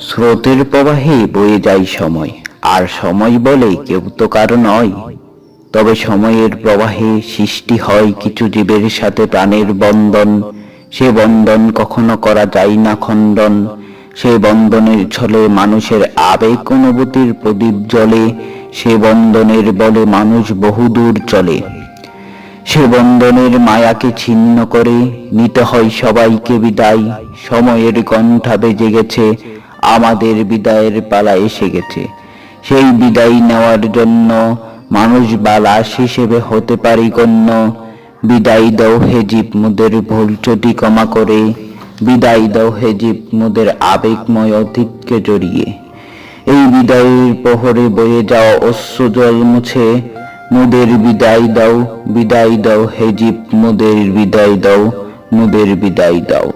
স্রোতের প্রবাহে বয়ে যায় সময়। আর সময় বলে কেউ তো কারও নয়। তবে সময়ের প্রবাহে সৃষ্টি হয় কিছু জীবের সাথে প্রাণের বন্ধন। সে বন্ধন কখনো করা যায় না খণ্ডন। সে বন্ধনের ছলে মানুষের আবেগ অনুভূতির প্রদীপ জ্বলে। সে বন্ধনের বলে মানুষ বহুদূর চলে। সে বন্ধনের মায়াকে ছিন্ন করে নিতে হয় সবাইকে বিদায়। সময়ের কণ্ঠা বেজে গেছে, আমাদের বিদায়ের পালা এসে গেছে। সেই বিদায় নেওয়ার জন্য মানুষ বা লাশ হিসেবে হতে পারি গণ্য। বিদায় দাও হে জীব মুদের ভুল চটি ক্ষমা করে। বিদায় দাও হে জীব মুদের আবেগময় অতীতকে জড়িয়ে। এই বিদায়ের প্রহরে বয়ে যাওয়া অশ্রু জল মুছে মুদের বিদায় দাও বিদায় দাও হে জীব মুদের বিদায় দাও মুদের বিদায় দাও।